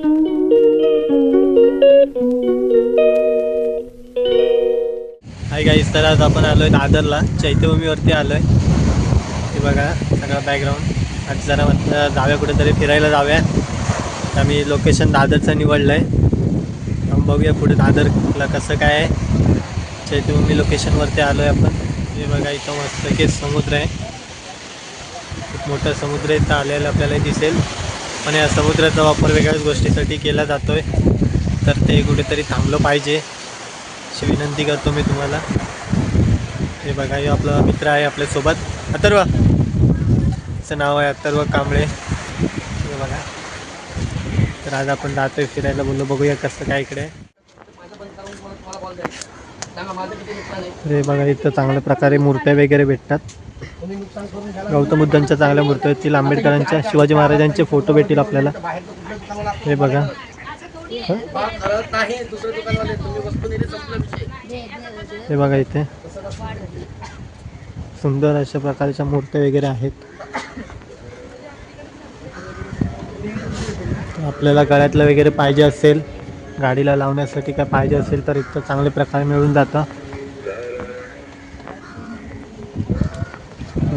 Hi guys तर आज आपण आलोय दादरला. चैत्यभूमीवरती आलोय. हे बघा सगळा बॅकग्राऊंड आज जरा म्हटलं जाऊया कुठेतरी फिरायला जाऊया. तर आम्ही लोकेशन दादरचं निवडलं आहे मग बघूया पुढे दादरला कसं काय आहे. चैत्यभूमी लोकेशनवरती आलो आहे आपण. हे बघा इथं मस्त की समुद्र आहे. खूप मोठा समुद्र इथं आलेला आपल्याला दिसेल. पण या समुद्राचा वापर वेगळ्याच गोष्टीसाठी केला जातो आहे तर ते कुठेतरी थांबलं पाहिजे. अशी विनंती करतो मी तुम्हाला. हे बघा हे आपला मित्र आहे आपल्यासोबत. अथर्व. त्याचं नाव आहे अथर्व कांबळे. हे बघा. तर आज आपण जातोय फिरायला. बोललो बघूया कसं काय इकडे. तर हे बघा इथं चांगल्या प्रकारे मूर्त्या वगैरे भेटतात. गौतम बुद्धांच्या चांगल्या मूर्त्या येतील आंबेडकरांच्या शिवाजी महाराजांचे फोटो भेटतील आपल्याला. हे बघा. हे बघा इथे. सुंदर अशा प्रकारच्या मूर्त्या वगैरे आहेत. आपल्याला गळ्यातलं वगैरे पाहिजे असेल गाडीला लावण्यासाठी काय पाहिजे असेल तर इथं चांगल्या प्रकारे मिळून जातं.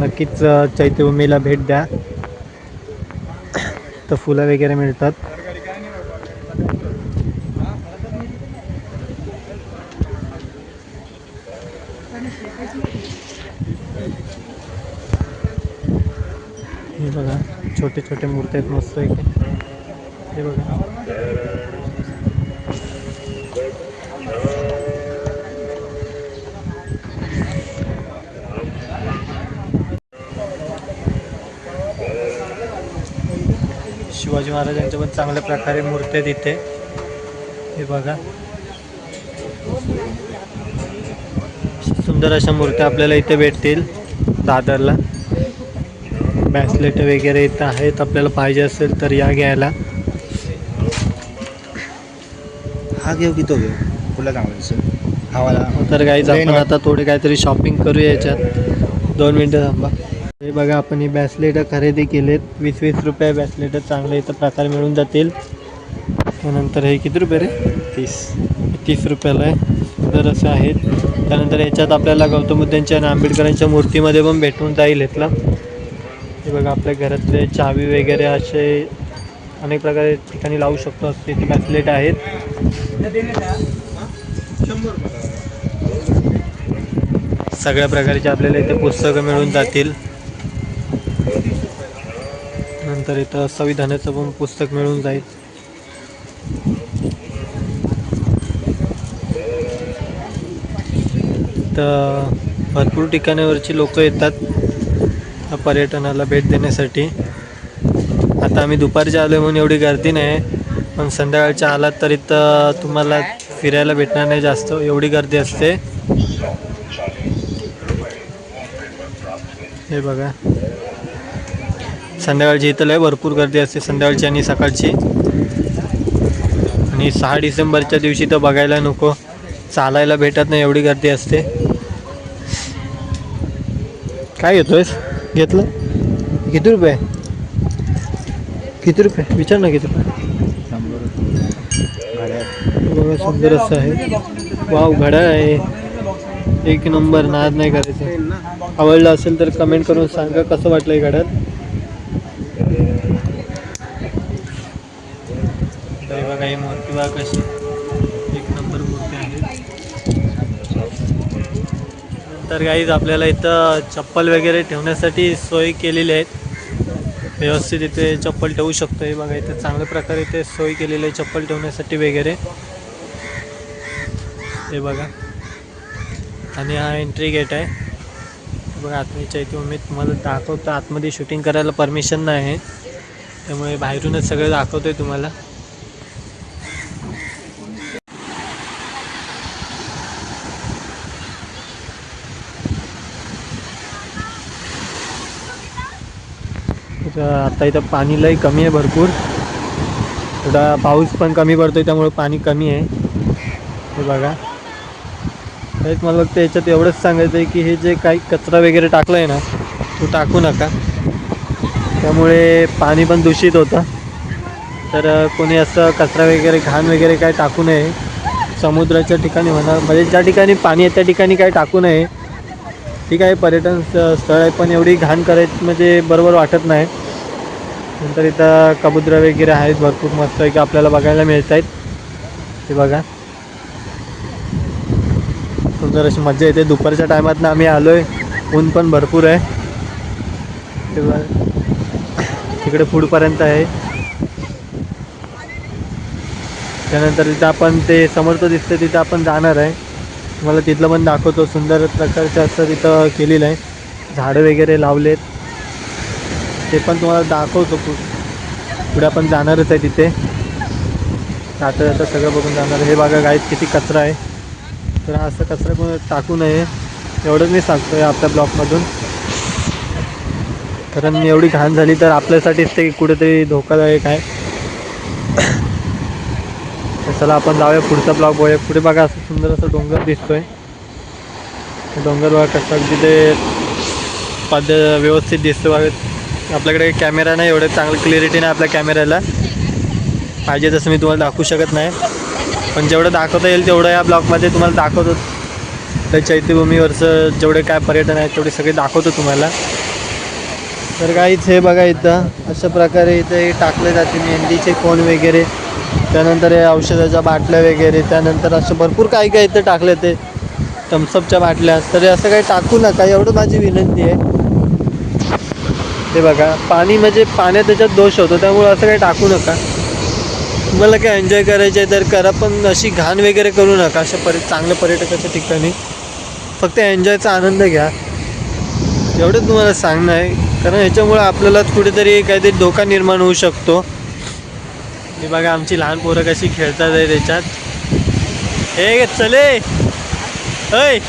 नक्कीच चैत्यभूमीला भेट द्या. तर फुलं वगैरे मिळतात. हे बघा छोटे छोटे मूर्ती आहेत मस्त एक हे बघा. शिवाजी महाराजांच्या पण चांगल्या प्रकारे मूर्ती आहेत इथे हे बघा. सुंदर अशा मूर्त्या आपल्याला इथे भेटतील दादरला. बॅसलेट वगैरे इथं आहेत. आपल्याला पाहिजे असेल तर या घ्यायला. हा घेऊ की तो घेऊ. तुला चांगला दिसेल. हवाला तर काहीच आपण आता थोडे काहीतरी शॉपिंग करूया याच्यात. दोन मिनटं थांबा. हे बघा आपण ही बॅसलेट खरेदी केलेत. वीस वीस रुपये बॅसलेट चांगले इथं प्रकार मिळून जातील. त्यानंतर हे किती रुपये रे? तीस. तीस रुपयाला आहे. तर असं आहेत. त्यानंतर याच्यात आपल्याला गौतम बुद्धांच्या आणि आंबेडकरांच्या मूर्तीमध्ये पण भेटून जाईल इथला. हे बघा आपल्या घरातले चावी वगैरे असे अनेक प्रकारे ठिकाणी लावू शकतो. असे ते बॅसलेट आहेत. सगळ्या प्रकारचे आपल्याला इथे पुस्तकं मिळून जातील. नंतर इथं संविधानाचं पण पुस्तक मिळून जाईल. तर भरपूर ठिकाणावरची लोक येतात पर्यटनाला भेट देण्यासाठी. आता आम्ही दुपारच्या आलो म्हणून एवढी गर्दी नाही पण संध्याकाळच्या आलात तर इथं तुम्हाला फिरायला भेटणार नाही जास्त एवढी गर्दी असते. हे बघा. संध्याकाळची इथं लय भरपूर गर्दी असते संध्याकाळची आणि सकाळची. आणि सहा डिसेंबरच्या दिवशी तर बघायला नको चालायला भेटत नाही एवढी गर्दी असते. काय घेतोयस? घेतलं? किती रुपये? किती रुपये? विचार ना किती रुपये. बघा सुंदर असं आहे. वाव घड्याळ आहे. एक नंबर नाद नाही करायचं आवडलं असेल तर कमेंट करून सांगा कसं वाटलं हे घड्याळ? तर बघा ही मूर्ती बघा कशी? एक नंबर मूर्ती आहे. तर गाईज आपल्याला इथं चप्पल वगैरे ठेवण्यासाठी सोय केलेली आहेत. व्यवस्थित इथे चप्पल ठेवू शकतो. हे बघा इथे चांगल्या प्रकारे इथे सोय केलेली आहे चप्पल ठेवण्यासाठी वगैरे. हे बघा. आणि हा एंट्री गेट आहे. बघा आतमध्ये इथे मी तुम्हाला दाखवतो. आतमध्ये शूटिंग करायला परमिशन नाही आहे. त्यामुळे बाहेरूनच सगळं आहे तुम्हाला. आत्ता आता इथं पाणी लई कमी आहे भरपूर. थोडा पाऊस पण कमी पडतोय त्यामुळे पाणी कमी आहे. हे बघा. हेच मला फक्त याच्यात एवढंच सांगायचं आहे की हे जे काही कचरा वगैरे टाकला आहे ना तो टाकू नका. त्यामुळे पाणी पण दूषित होतं. तर कोणी असं कचरा वगैरे घाण वगैरे काय टाकू नये. समुद्राच्या ठिकाणी म्हणा म्हणजे ज्या ठिकाणी पाणी आहे त्या ठिकाणी काय टाकू नये. ठीक आहे पर्यटन स्थळ आहे पण एवढी घाण करायची म्हणजे बरोबर वाटत नाही. नंतर इथं कबुतरं वगैरे आहेत भरपूर मस्त आहे की आपल्याला बघायला मिळत आहेत ते बघा. सुंदर अशी मजा येते. दुपारच्या टायमात आम्ही आलो आहे ऊन पण भरपूर आहे. ते बघा. तिकडे पुढपर्यंत आहे. त्यानंतर तिथं आपण ते समोरचं दिसतं तिथं आपण जाणार आहे. तुम्हाला तिथलं पण दाखवतो. सुंदर प्रकारचं असं तिथं केलेलं आहे. झाडं वगैरे लावलेत. ते पण तुम्हाला दाखवतो पुढे आपण जाणारच आहे तिथे. जाता जाता सगळं बघून जाणार हे बघा गाईत किती कचरा आहे. तर हा असं कचरा कोण टाकू नये एवढंच मी सांगतो आहे आपल्या ब्लॉकमधून कारण एवढी घाण झाली तर आपल्यासाठीच ते कुठेतरी धोकादायक आहे. चला आपण जाऊया पुढचा ब्लॉक बघूया. पुढे बघा असं सुंदर असं डोंगर दिसतोय. आहे डोंगर बघा कसा तिथे पद व्यवस्थित दिसतो बघा. आपल्याकडे कॅमेरा नाही एवढं चांगलं क्लिअरिटी नाही आपल्या कॅमेऱ्याला पाहिजे तसं मी तुम्हाला दाखवू शकत नाही. पण जेवढं दाखवता येईल तेवढं या ब्लॉगमध्ये तुम्हाला दाखवतो. त्या चैत्यभूमीवरचं जेवढे काय पर्यटन आहेत तेवढे सगळे दाखवतो तुम्हाला. तर काहीच हे बघा इथं अशा प्रकारे इथे टाकले जाते मेहंदीचे कोण वगैरे. त्यानंतर हे औषधाच्या बाटल्या वगैरे त्यानंतर असं भरपूर काही काही इथं टाकले ते. थम्सअपच्या बाटल्या. तर असं काही टाकू नका एवढं माझी विनंती आहे. ते बघा पाणी म्हणजे पाण्यात त्याच्यात दोष होतो त्यामुळे असं काही टाकू नका. तुम्हाला काय एन्जॉय करायचं आहे तर करा पण अशी घाण वगैरे करू नका अशा परि चांगल्या पर्यटकाच्या ठिकाणी. फक्त एन्जॉयचा आनंद घ्या. एवढंच तुम्हाला सांगणं आहे कारण ह्याच्यामुळं आपल्याला कुठेतरी काहीतरी धोका निर्माण होऊ शकतो. हे बघा आमची लहान पोरं कशी खेळतात आहे त्याच्यात. हे चले ऐ!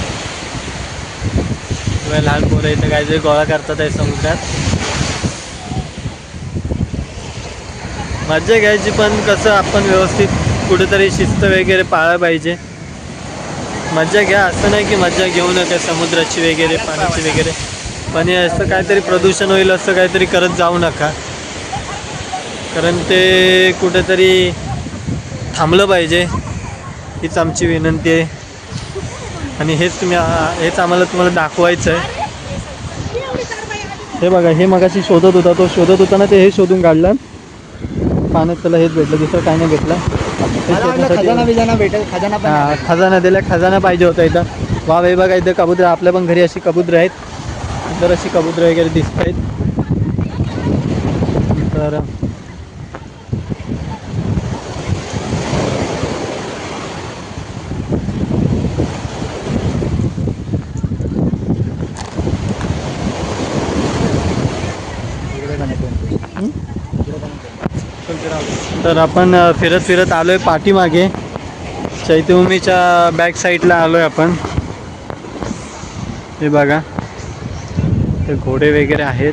लहान पोरं इथं काहीतरी गोळा करतात आहे समुद्रात. मज्जा घ्यायची पण कसं आपण व्यवस्थित कुठेतरी शिस्त वगैरे पाळा पाहिजे. मज्जा घ्या असं नाही की मज्जा घेऊ नका समुद्राची वगैरे पाण्याची वगैरे. पण हे असं काहीतरी प्रदूषण होईल असं काहीतरी करत जाऊ नका. कारण ते कुठेतरी थांबलं पाहिजे हीच आमची विनंती आहे. आणि हेच तुम्ही हेच आम्हाला तुम्हाला दाखवायचं आहे हे बघा हे मगाशी शोधत होता तो शोधत होता ना ते हे शोधून काढलं. पाण्यात त्याला हेच भेटलं दुसरं काय नाही भेटलं. खजाना बिजाना भेटेल खजाना हा दिला खजाना पाहिजे होता इथं. वा हे बघा इथं कबूतर आपल्या पण घरी अशी कबूतर आहेत. तर अशी कबूतर वगैरे दिसत आहेत तर इकडे पण येतो. इकडे पण येतो. तर आपण फिरत फिरत फिरत आलोय पाठीमागे. चैत्यभूमीच्या बॅक साईडला आलोय आपण. हे बघा. ते घोडे वगैरे आहेत.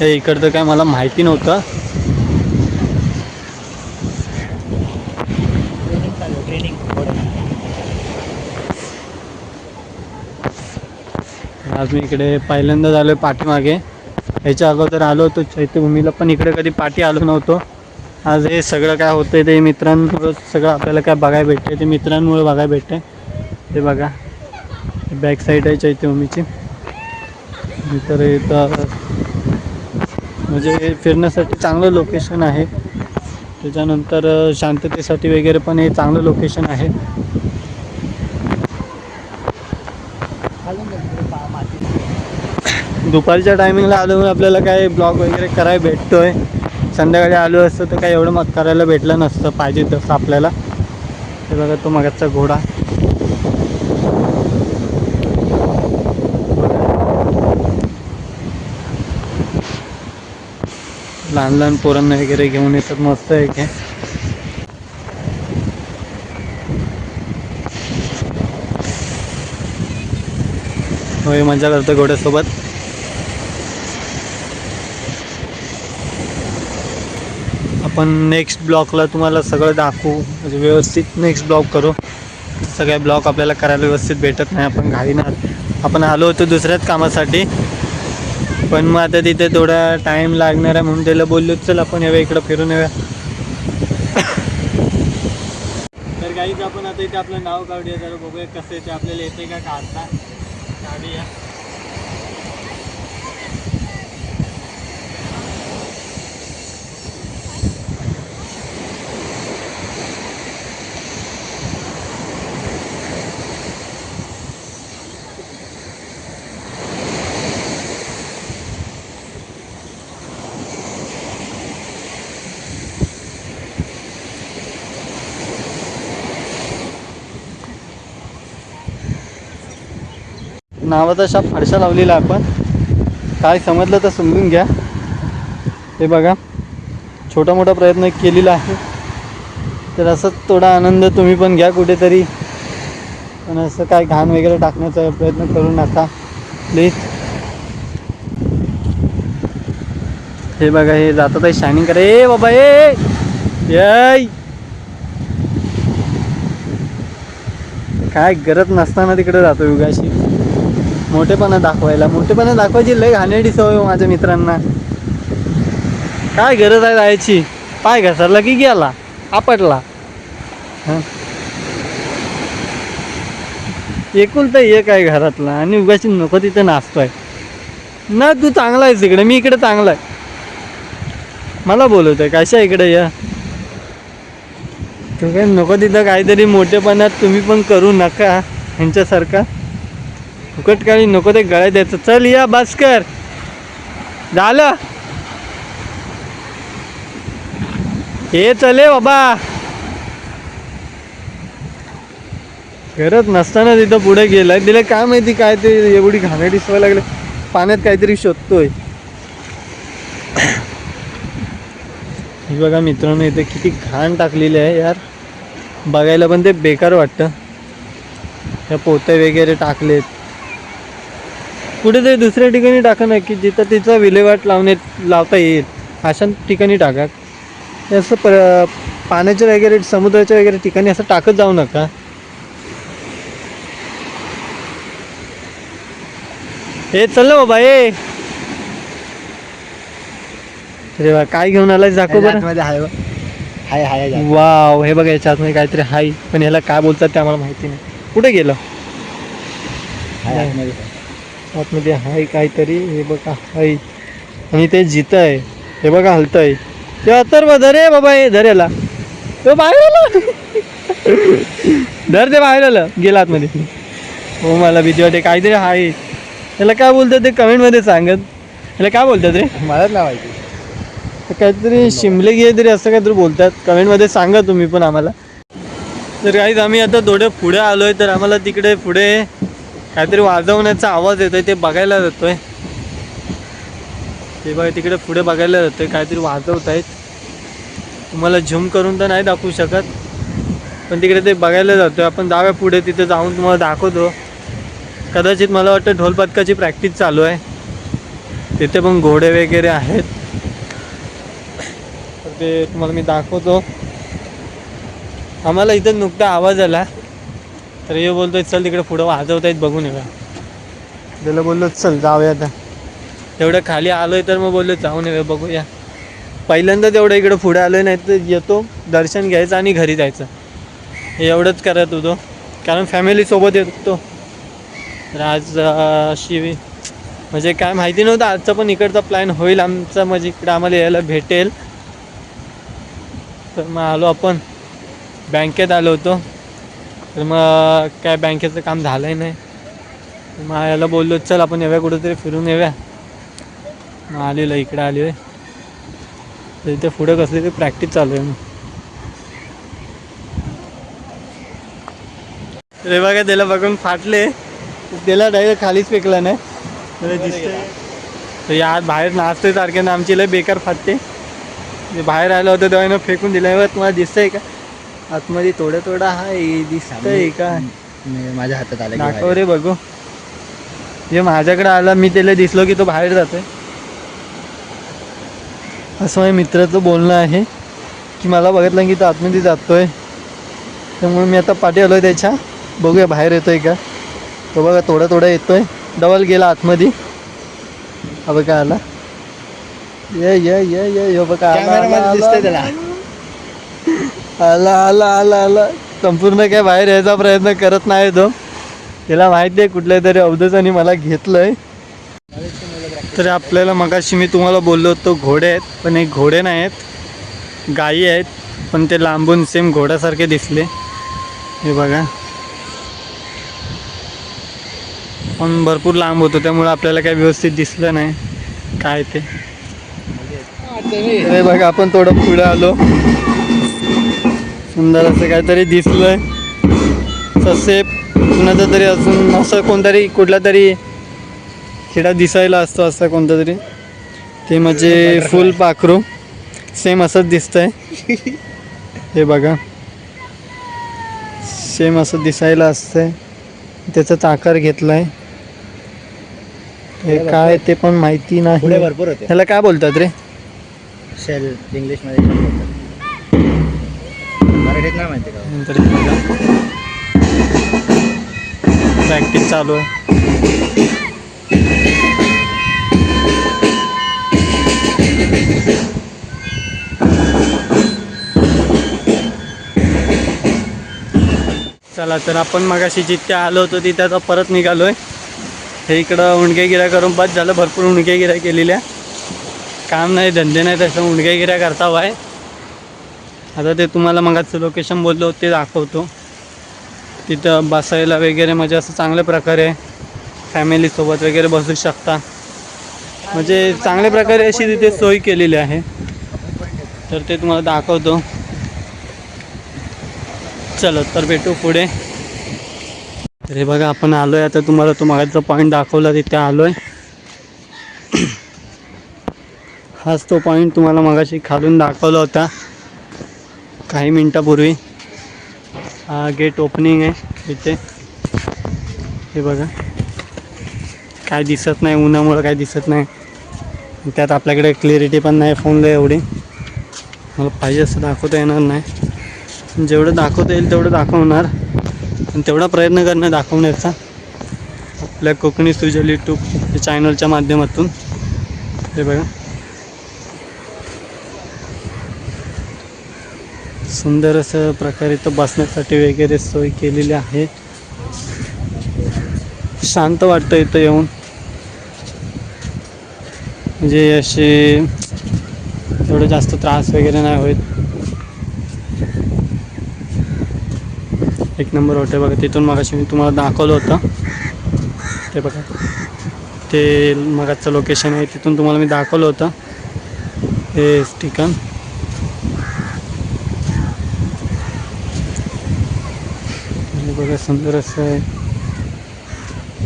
हे इकडचं काय मला माहिती नव्हतं. आज मी इकडे पहिल्यांदाच आलो आहे पाठीमागे. ह्याच्या अगोदर आलो होतो चैत्यभूमीला पण इकडे कधी पाठी आलो नव्हतो. आज हे सगळं काय होतं ते मित्रांमुळं सगळं आपल्याला काय बघायला भेटते ते मित्रांमुळे बघायला भेटते ते बघा. बॅक साईड आहे चैत्यभूमीची तर इथं म्हणजे हे फिरण्यासाठी चांगलं लोकेशन आहे. त्याच्यानंतर शांततेसाठी वगैरे पण हे चांगलं लोकेशन आहे. दुपारच्या टायमिंगला आलो आपल्याला काय ब्लॉग वगैरे करायला भेटतोय. संध्याकाळी आलो असतं तर काय एवढं मग करायला भेटलं नसतं पाहिजे तसं आपल्याला. हे बघा तो मगाचा घोडा. लहान लहान पोरांना वगैरे घेऊन येतात मस्त आहे की. होय मजा करतो घोड्यासोबत. आपण नेक्स्ट ब्लॉकला तुम्हाला सगळं दाखवू. म्हणजे व्यवस्थित नेक्स्ट ब्लॉक करू. सगळे ब्लॉक आपल्याला करायला व्यवस्थित भेटत नाही. आपण घाईणार आपण आलो होतो दुसऱ्याच कामासाठी. पण मग आता तिथे थोडा टाईम लागणार आहे म्हणून त्याला बोललो चल आपण येऊया इकडं फिरून येऊया. तर काहीच आपण आता इथे आपलं नाव काढूया. जरा बघूया कसं येते आपल्याला येते का काढता. काढूया. नावाचा शाप फारशा लावलेला आपण. काय समजलं तर समजून घ्या. हे बघा छोटा मोठा प्रयत्न केलेला आहे. तर असंच थोडा आनंद तुम्ही पण घ्या कुठेतरी. पण असं काय घाण वगैरे टाकण्याचा प्रयत्न करू नका प्लीज हे बघा हे जातात आहे शायनिंग करा ए बाबा ए काय गरज नसताना तिकडे जातो युगाशी मोठेपणा दाखवायला. मोठेपणा दाखवायची लय घाणेरडी सवय हो माझ्या मित्रांना. काय गरज आहे जायची? पाय घसरला की गेला? आपटला. हं. एकुलता एक आहे घरातला आणि उगाची नको तिथे नाचतोय. ना तू चांगला आहेस इकडे. मी इकडे चांगला आहे. मला बोलवतोय कशा इकडे या? तू काय नको तिथं काहीतरी मोठेपणात तुम्ही पण करू नका ह्यांच्यासारखा. फुकट काही नको ते गळ्यात द्यायचं. चल या बस कर झालं? हे चले बाबा. करत नसताना तिथं पुढे गेलाय तिला काय माहिती काय ते एवढी घाणेरडी सवय लागली. पाण्यात काहीतरी शोधतोय. ही बघा मित्रांनो इथे किती घाण टाकलेली आहे यार. बघायला पण ते बेकार वाटतं. ह्या पोते वगैरे टाकलेत. कुठेतरी दुसऱ्या ठिकाणी टाका ना की जिथं तिचा विल्हेवाट लावण्यात लावता येईल. अशा ठिकाणी टाका. असं पर पाण्याच्या वगैरे समुद्राच्या वगैरे ठिकाणी असं टाकत जाऊ नका. हे चल ना बाबा ए. अरे वा काय घेऊन आलाय दाखव बरं. हाय हाय हाय. वाव हे बघा याच्या आतमध्ये काहीतरी हाय. पण याला काय बोलतात ते आम्हाला माहिती नाही. कुठे गेलं? हाय आतमध्ये आहे. हाय काहीतरी हे बघा हाय. आणि ते जित आहे हे बघा हलतंय. ते अथर्व धर बाबा हे धर याला तो बाहेर आला. धर ते बाहेर आलं गेला आतमध्ये. हो मला भीती वाटते काहीतरी हाय. याला काय बोलतात ते कमेंटमध्ये सांगत. याला काय बोलतात रे? मलाच तर काहीतरी शिमले गे तरी असं काहीतरी बोलतात. कमेंटमध्ये सांगा तुम्ही पण आम्हाला. तर काहीच आम्ही आता थोडं पुढे आलो आहे तर आम्हाला तिकडे पुढे काहीतरी वाजवण्याचा आवाज येतोय ते बघायला जातोय. ते बघा तिकडे पुढे बघायला जातोय काहीतरी वाजवत आहेत तुम्हाला झूम करून तर नाही दाखवू शकत पण तिकडे ते बघायला जातोय. आपण जाऊया पुढे तिथे जाऊन तुम्हाला दाखवतो. कदाचित मला वाटतं ढोलपथकाची प्रॅक्टिस चालू आहे. तिथे पण घोडे वगैरे आहेत. तर ते तुम्हाला मी दाखवतो. आम्हाला इथं नुकता आवाज आला. तर हे बोलतोय चल तिकडे पुढं वाजवत आहेत बघून येऊया. त्याला बोललो चल जाऊया आता. तेवढं खाली आलोय तर मग बोललो जाऊन येऊया बघूया. पहिल्यांदा तेवढं इकडं पुढे आलोय नाही तर येतो दर्शन घ्यायचं आणि घरी जायचं. एवढंच करत होतो. कारण फॅमिलीसोबत येतो. तर आज अशी म्हणजे काय माहिती नव्हतं आजचा पण इकडचा प्लॅन होईल आमचा म्हणजे इकडं आम्हाला यायला भेटेल. तर मग आलो आपण. बँकेत आलो होतो. तर मग काय बँकेचं काम झालंय नाही. मग याला बोललो चल आपण येऊया कुठेतरी फिरून येऊया. मग आलेलो इकडे आलो आहे. तर इथे पुढे कसली तरी प्रॅक्टिस चालू आहे मग. रे बघा त्याला बघून फाटले. त्याला डायरेक्ट खालीच फेकला नाही. मला दिसतंय. तर या बाहेर नाचतोय सारखे ना आमची लय बेकार फाटते. बाहेर आलं होतं तेव्हा फेकून दिल्यावर तुम्हाला दिसतंय का? आतमध्ये थोडं थोडं हाय दिसतंय का? माझ्या हातात आलं दाखव. रे बघू. जे माझ्याकडे आला मी त्याला दिसलो की तो बाहेर जातोय. असं माझ्या मित्राचं बोलणं आहे की मला बघितलं की तो आतमध्ये जातोय. त्यामुळे मी आता पाठी आलोय त्याच्या. बघूया बाहेर येतोय का? तो बघा थोडा थोडा येतोय. डबल गेला आतमध्ये. हा बघा आला. ये ये ये ये बघा आला, आला, कॅमेरामध्ये आला, दिसतंय त्याला. आला आला आला आला. संपूर्ण काय बाहेर यायचा प्रयत्न करत नाही तो. त्याला माहिती आहे कुठल्या तरी अवधूताने मला घेतलंय. तर आपल्याला मगाशी मी तुम्हाला बोललो होतो घोडे आहेत पण हे घोडे नाही आहेत गायी आहेत पण ते लांबून सेम घोड्यासारखे दिसले. हे बघा. पण भरपूर लांब होतो त्यामुळे आपल्याला काय व्यवस्थित दिसलं नाही. काय ते? बघा आपण थोडं पुढे आलो. सुंदर असं काहीतरी दिसलंय. तसे कुणाचं तरी अजून असं कोणतरी कुठला तरी किडा दिसायला असतो असं कोणतं तरी. ते म्हणजे फुल पाखरू. सेम असंच दिसतंय. हे बघा. सेम असं दिसायला असतंय. त्याचाच आकार घेतलाय. हे काय ते पण माहिती नाही. भरपूर होते. ह्याला काय बोलतात रे? शेल इंग्लिशमध्ये shell बोलतात. मराठीत नाही माहिती का? नंतर प्रॅक्टिस चालू आहे. चला तर आपण मगाशी जिथे आलो होतो तिथे आता परत निघालोय. हे इकडं उंडगे करून बस झालं भरपूर उंडगे गिऱ्या केलेल्या. काम नाही धंदे नाही तसं उंडगे करता वाय. आता ते तुम्हाला मगाचं लोकेशन बोललो ते दाखवतो. तिथं बसायला वगैरे म्हणजे असं चांगल्या प्रकारे फॅमिलीसोबत वगैरे बसू शकता. म्हणजे चांगल्या प्रकारे अशी तिथे सोय केलेली आहे. तर ते तुम्हाला दाखवतो. चलो तर भेटू पुढे. तर हे बघा आपण आलो आहे आता तुम्हाला तो मागाचा पॉईंट दाखवला तिथे आलो आहे हाच तो पॉईंट तुम्हाला मगाशी खालून दाखवला होता. काही मिनटापूर्वी हा गेट ओपनिंग आहे इथे. हे बघा. काय दिसत नाही उन्हामुळं काय दिसत नाही. त्यात आपल्याकडे क्लिअरिटी पण नाही फोनला एवढी. मला पाहिजे असं दाखवता येणार नाही. जेवढं दाखवता येईल तेवढं दाखवणार. आणि तेवढा प्रयत्न करणं दाखवण्याचा. आपल्या कोकणी सुजल यूट्यूब चॅनलच्या माध्यमातून. हे बघा. सुंदर असं प्रकारे इथं बसण्यासाठी वगैरे सोय केलेली आहे. शांत वाटतं इथं येऊन. म्हणजे असे एवढं जास्त त्रास वगैरे नाही होत. एक नंबर हॉटेल बघा तिथून मगाशी मी तुम्हाला दाखवलं होतं. ते बघा. ते मगाचं लोकेशन आहे तिथून तुम्हाला मी दाखवलं होतं. हे ठिकाण. निसर्ग सुंदर असं आहे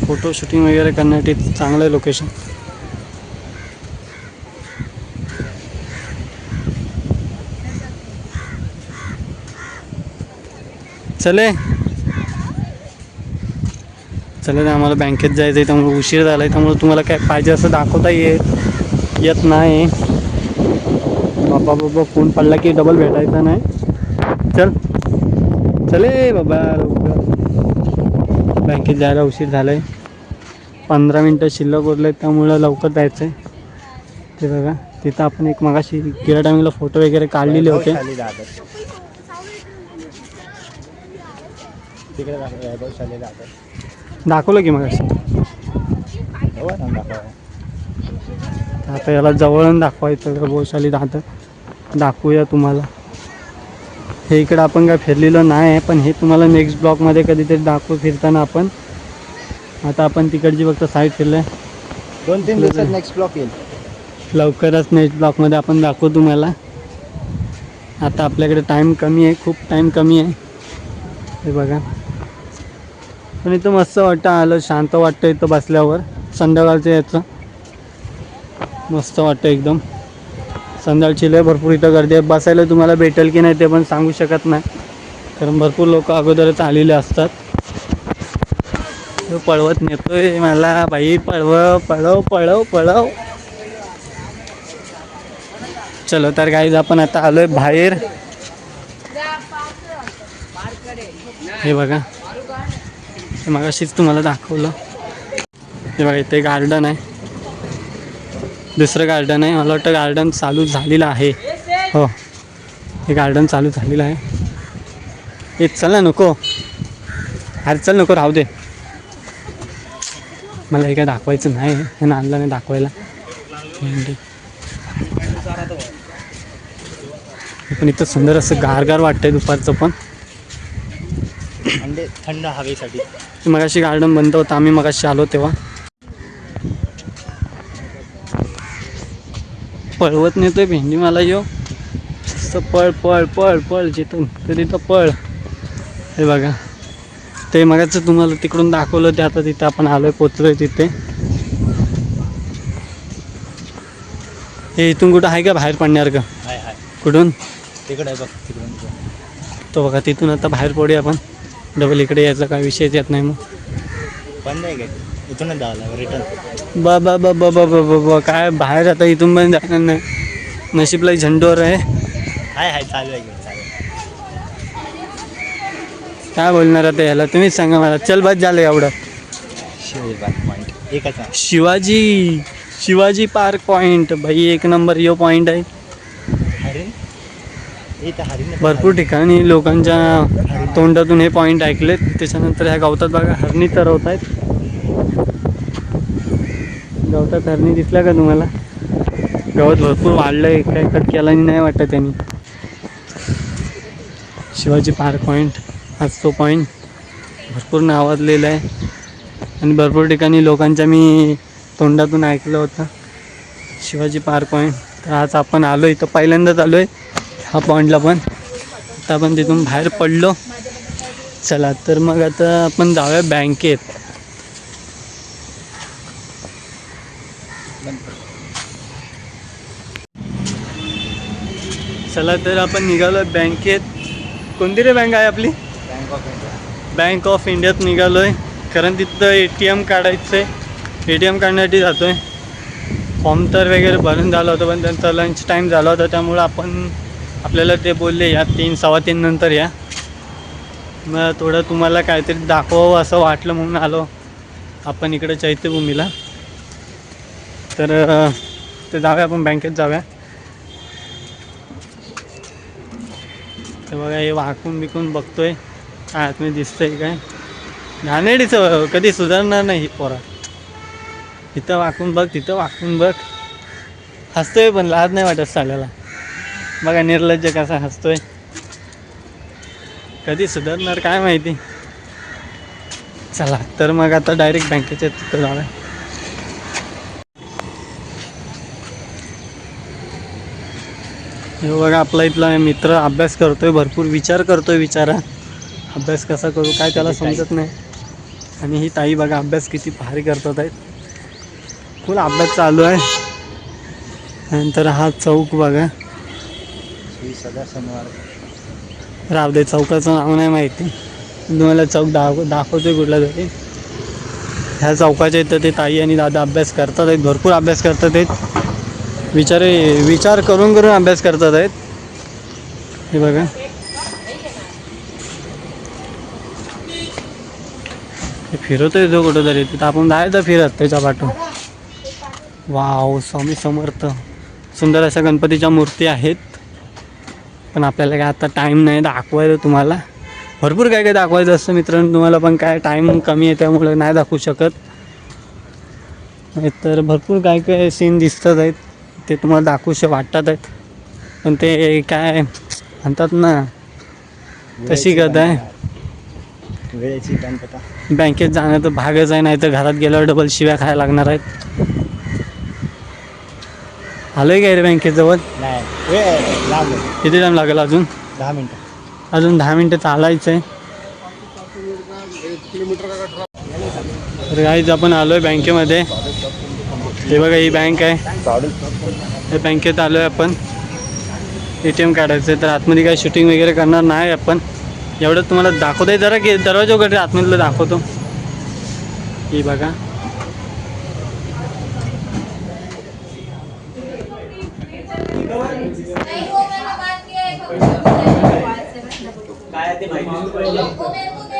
फोटो शूटिंग वगैरे करण्यासाठी चांगलं आहे लोकेशन चले. चला ते आम्हाला बँकेत जायचं आहे त्यामुळे उशीर झाला आहे त्यामुळे तुम्हाला काय पाहिजे असं दाखवता येत येत नाही. बाबा बाबा फोन पडला की डबल भेटायचा नाही. चल. चले बाबा बँकेत जायला उशीर झाला आहे पंधरा मिनटं शिल्लक उरले त्यामुळं लवकर जायचं आहे ते बघा तिथं आपण एक मगाशी गेल्या टायमिंगला फोटो वगैरे काढलेले होते. दाखवलं की मगाशी? आता याला जवळून दाखवायचं वैभवशाली दादर. दाखवूया तुम्हाला. हे इकडं आपण काय फिरलेलं नाही आहे पण हे तुम्हाला नेक्स्ट ब्लॉकमध्ये कधीतरी दाखवू फिरताना आपण. आता आपण तिकडची फक्त साईड फिरलं आहे दोन तीन दिवसात नेक्स्ट ब्लॉक येईल. लवकरच नेक्स्ट ब्लॉकमध्ये आपण दाखवू तुम्हाला. आता आपल्याकडे टाईम कमी आहे खूप टाईम कमी आहे. हे बघा. पण इथं मस्त वाटतं आलं शांत वाटतं इथं बसल्यावर. संध्याकाळचं याचं. मस्त वाटतं एकदम. संध्याकाळची लय भरपूर इथं गर्दी आहे. बसायला तुम्हाला भेटेल की नाही ते पण सांगू शकत नाही. कारण भरपूर लोक अगोदरच आलेले असतात. तो पळवत नेतोय मला बाई पळव पळव पळव पळव. चलो तर गाईज आपण आता आलोय बाहेर. हे बघा. हे मगाशीच तुम्हाला दाखवलं. हे बघा इथे गार्डन आहे. दुसरं गार्डन आहे. मला वाटतं गार्डन चालू झालेलं आहे. हो. हे गार्डन चालू झालेलं आहे. हे चल ना नको. अरे चल नको राहू दे. मला हे काय दाखवायचं नाही. हे आणलं नाही दाखवायला पण इथं सुंदर असं गारगार वाटतंय दुपारचं पण. थंड हवेसाठी. मगाशी गार्डन बंद होतं. आम्ही मगाशी आलो तेव्हा. पळवत नेतोय भेंडी मला यो. पळ पळ पळ पळ जिथून तर तिथं पळ. हे बघा. ते मगाचं तुम्हाला तिकडून दाखवलं ते आता तिथं आपण आलोय पोचलोय तिथे. हे इथून कुठं आहे का बाहेर पडणार का? हाय हाय. कुठून? तिकडे आहे बघ तिकडून तो बघा तिथून आता बाहेर पडूया आपण. डबल इकडे यायचा काय विषयच येत नाही मग. बंद आहे काय इथूनच जावं लागेल रिटर्न बा बा बा बा बा बा बा बा काय बाहेर आता इथून पण जाणार नाही. नशीबला झंडोर आहे. हाय हाय चालू आहे चालू. काय बोलणार आता याला? तुम्हीच सांगा मला. चल बस झालं एवढं. शिवाजी पार्क पॉईंट एकच आहे. शिवाजी शिवाजी पार्क पॉईंट भाई एक नंबर यो पॉईंट आहे. भरपूर ठिकाणी लोकांच्या तोंडातून हे पॉईंट ऐकलेत. त्याच्यानंतर ह्या गवतात बघा हरणी तरवत आहेत गवतात हरणी दिसल्या का तुम्हाला? गवत भरपूर वाढलंय काय कट केला नाही वाटत त्यांनी. शिवाजी पार्क पॉईंट हाच तो पॉईंट भरपूर नावाजलेला आहे. आणि भरपूर ठिकाणी लोकांच्या मी तोंडातून ऐकलं होतं. शिवाजी पार्क पॉईंट तर आज आपण आलो इथं पहिल्यांदाच आलो आहे ह्या पॉईंटला पण. आता आपण तिथून बाहेर पडलो. चला तर मग आता आपण जाऊया बँकेत. चला तर आपण निघालो बँकेत. कोणती रे बँक आहे आपली? Bank of India bank of इंडियात निघालो आहे कारण तिथं ए टी एम काढायचं आहे ए टी एम काढण्यासाठी जातो आहे फॉर्म तर वगैरे भरून झालं होतं पण त्यांचा लंच टाईम झाला होता त्यामुळं आपण आपल्याला ते बोलले या तीन सव्वा तीन नंतर या. मग थोडं तुम्हाला काहीतरी दाखवावं असं वाटलं म्हणून आलो आपण इकडे चैत्यभूमीला. तर ते जाऊया आपण बँकेत जाऊया. तर बघा हे वाकून बिकून बघतोय. काय आतमध्ये दिसतंय काय? घाणेडीचं कधी सुधारणार नाही पोरा. इथं वाकून बघ तिथं वाकून बघ. हसतोय पण लाज नाही वाटत साल्याला बघा निर्लज्ज कसा हसतोय. कधी सुधारणार काय माहिती? चला तर मग आता डायरेक्ट बँकेच्या तिथं जाऊया. हे बघा आपला इथला मित्र अभ्यास करतोय भरपूर विचार करतोय विचारा अभ्यास कसा करू काय त्याला? समजत नाही. आणि ही ताई बघा अभ्यास किती भारी करतात आहेत. फुल अभ्यास चालू आहे. नंतर हा चौक बघा. श्री सदा शनिवार. राव दे चौकाचं नाव नाही माहिती. तुम्हाला चौक दाख दाखवतोय कुठला तरी. ह्या चौकाच्या इथं ते ताई आणि दादा अभ्यास करतात आहेत भरपूर अभ्यास करतात आहेत. विचारे विचार करून करून अभ्यास करतात आहेत. हे बघा. हे फिरवतोय जो कुठं तरी तिथं आपण जायचं फिरत त्याच्या पाठून वाव स्वामी समर्थ. सुंदर अशा गणपतीच्या मूर्ती आहेत. पण आपल्याला काय आता टाईम नाही दाखवायला तुम्हाला. भरपूर काय काय दाखवायचं असतं मित्रांनो तुम्हाला पण काय टाईम कमी आहे त्यामुळे नाही दाखवू शकत. तर भरपूर काय काय सीन दिसतात आहेत ते तुम्हाला दाखवूशे वाटतात आहेत. पण ते काय म्हणतात ना तशी कथा आहे. वेळेची बँकेत जाणं तर भागच आहे नाही तर घरात गेल्यावर डबल शिव्या खायला लागणार आहेत. आलोय काय रे बँकेजवळ? नाही. वेळ लांब आहे. किती टाईम लागेल अजून? दहा मिनटं. अजून दहा मिनटं चालायचं आहे तर काहीच आपण आलो आहे बँकेमध्ये. हे बघा ही बँक आहे. या बँकेत आलो आहे आपण. ए टी एम काढायचं आहे तर आतमध्ये काही शूटिंग वगैरे करणार नाही आपण. एवढं तुम्हाला दाखवता आहे जरा की दरवाजा वगैरे आतमधलं दाखवतो. ही बघा नहीं वो मैंने बात किया है काय ते माहिती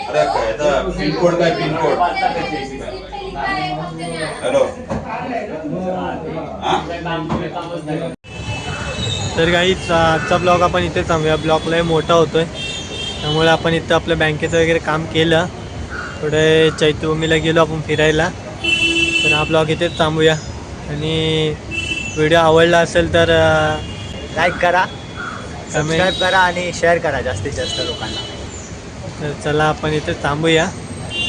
अरे याचा पिन कोड काय हॅलो तर काही आजचा ब्लॉग आपण इथे थांबूया. ब्लॉग लय मोठा होतोय. त्यामुळे आपण इथं आपल्या बँकेचं वगैरे काम केलं. थोडे चैत्यभूमीला गेलो आपण फिरायला. तर हा ब्लॉग इथेच थांबूया. आणि व्हिडिओ आवडला असेल तर लाईक करा कमेंट सबस्क्राईब करा आणि शेअर करा जास्तीत जास्त लोकांना. तर चला आपण इथे थांबूया.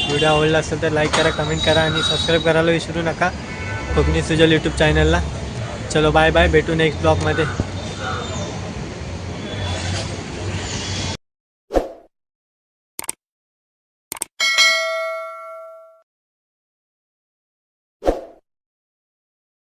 व्हिडिओ आवडला असेल तर लाईक करा कमेंट करा आणि सबस्क्राईब करायला विसरू नका. कोकणी सुजल यूट्यूब चॅनलला चलो बाय बाय भेटू नेक्स्ट ब्लॉगमध्ये